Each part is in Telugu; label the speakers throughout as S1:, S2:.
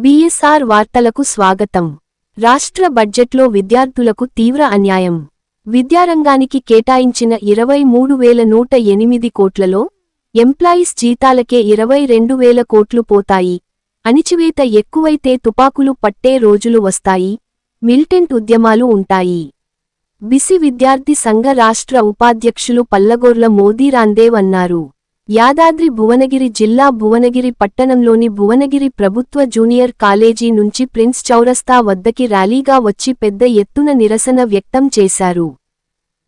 S1: బీఎస్ఆర్ వార్తలకు స్వాగతం. రాష్ట్ర బడ్జెట్లో విద్యార్థులకు తీవ్ర అన్యాయం. విద్యారంగానికి కేటాయించిన ఇరవై మూడు వేల నూట ఎనిమిది కోట్లలో ఎంప్లాయీస్ జీతాలకే ఇరవై రెండు వేల కోట్లు పోతాయి. అణిచివేత ఎక్కువైతే తుపాకులు పట్టే రోజులు వస్తాయి. మిల్టెంట్ ఉద్యమాలు ఉంటాయి. బిసి విద్యార్థి సంఘ రాష్ట్ర ఉపాధ్యక్షులు పల్లగోర్ల మోదీ రాందేవ్ అన్నారు. యాదాద్రి భువనగిరి జిల్లా భువనగిరి పట్టణంలోని భువనగిరి ప్రభుత్వ జూనియర్ కాలేజీ నుంచి ప్రిన్స్ చౌరస్తా వద్దకి ర్యాలీగా వచ్చి పెద్ద ఎత్తున నిరసన వ్యక్తం చేశారు.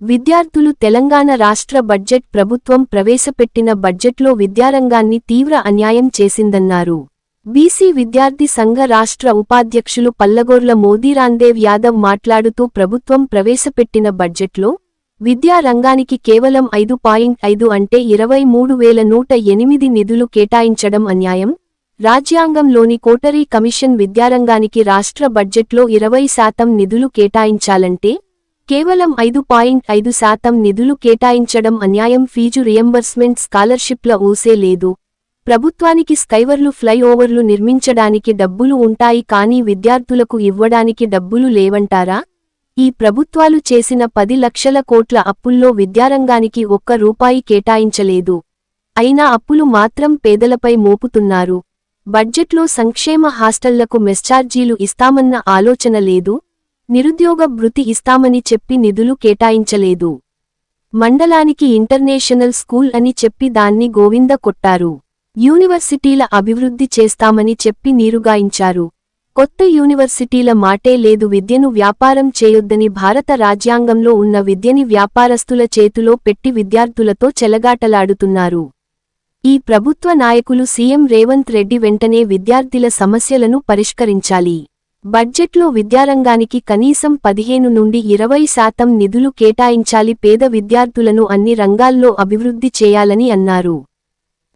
S1: విద్యార్థులు తెలంగాణ రాష్ట్ర బడ్జెట్ ప్రభుత్వం ప్రవేశపెట్టిన బడ్జెట్లో విద్యారంగాన్ని తీవ్ర అన్యాయం చేసిందన్నారు. బీసీ విద్యార్థి సంఘ రాష్ట్ర ఉపాధ్యక్షులు పల్లగోర్ల మోదీరాందేవ్ యాదవ్ మాట్లాడుతూ ప్రభుత్వం ప్రవేశపెట్టిన బడ్జెట్లో విద్యా రంగానికి కేవలం ఐదు పాయింట్ ఐదు అంటే ఇరవై మూడు వేల నూట ఎనిమిది నిధులు కేటాయించడం అన్యాయం. రాజ్యాంగంలోని కోటరీ కమిషన్ విద్యారంగానికి రాష్ట్ర బడ్జెట్లో ఇరవై శాతం నిధులు కేటాయించాలంటే కేవలం ఐదు పాయింట్ ఐదు శాతం నిధులు కేటాయించడం అన్యాయం. ఫీజు రియంబర్స్మెంట్ స్కాలర్షిప్ల ఊసే లేదు. ప్రభుత్వానికి స్కైవర్లు ఫ్లైఓవర్లు నిర్మించడానికి డబ్బులు ఉంటాయి కానీ విద్యార్థులకు ఇవ్వడానికి డబ్బులు లేవంటారా? ఈ ప్రభుత్వాలు చేసిన పది లక్షల కోట్ల అప్పుల్లో విద్యారంగానికి ఒక్క రూపాయి కేటాయించలేదు. అయినా అప్పులు మాత్రం పేదలపై మోపుతున్నారు. బడ్జెట్లో సంక్షేమ హాస్టళ్ళకు మెస్చార్జీలు ఇస్తామన్న ఆలోచన లేదు. నిరుద్యోగ భృతి ఇస్తామని చెప్పి నిధులు కేటాయించలేదు. మండలానికి ఇంటర్నేషనల్ స్కూల్ అని చెప్పి దాన్ని గోవింద కొట్టారు. యూనివర్సిటీల అభివృద్ధి చేస్తామని చెప్పి నీరుగాయించారు. కొత్త యూనివర్సిటీల మాటే లేదు విద్యను వ్యాపారం చేయొద్దని భారత రాజ్యాంగంలో ఉన్న విద్యని వ్యాపారస్తుల చేతిలో పెట్టి విద్యార్థులతో చెలగాటలాడుతున్నారు. ఈ ప్రభుత్వ నాయకులు సీఎం రేవంత్ రెడ్డి వెంటనే విద్యార్థుల సమస్యలను పరిష్కరించాలి. బడ్జెట్లో విద్యారంగానికి కనీసం పదిహేను నుండి ఇరవై శాతం నిధులు కేటాయించాలి పేద విద్యార్థులను అన్ని రంగాల్లో అభివృద్ధి చేయాలని అన్నారు.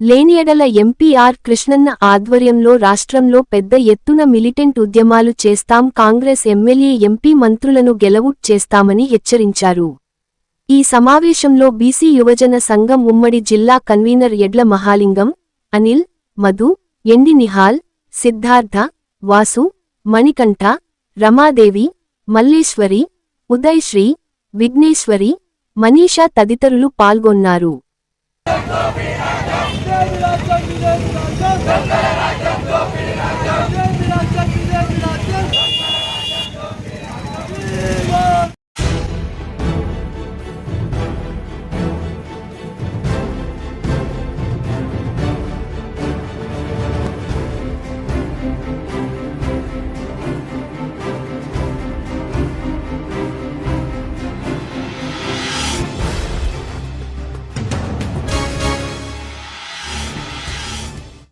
S1: లేనియడల ఎంపీఆర్ కృష్ణన్న ఆధ్వర్యంలో రాష్ట్రంలో పెద్ద ఎత్తున మిలిటెంట్ ఉద్యమాలు చేస్తాం. కాంగ్రెస్ ఎమ్మెల్యే ఎంపీ మంత్రులను గెలవుట్ చేస్తామని హెచ్చరించారు. ఈ సమావేశంలో బీసీ యువజన సంఘం ఉమ్మడి జిల్లా కన్వీనర్ ఎడ్ల మహాలింగం అనిల్ మధు ఎండి నిహాల్ సిద్ధార్థ వాసు మణికంఠ రమాదేవి మల్లేశ్వరి ఉదయశ్రీ విఘ్నేశ్వరి మనీషా తదితరులు పాల్గొన్నారు.
S2: राजा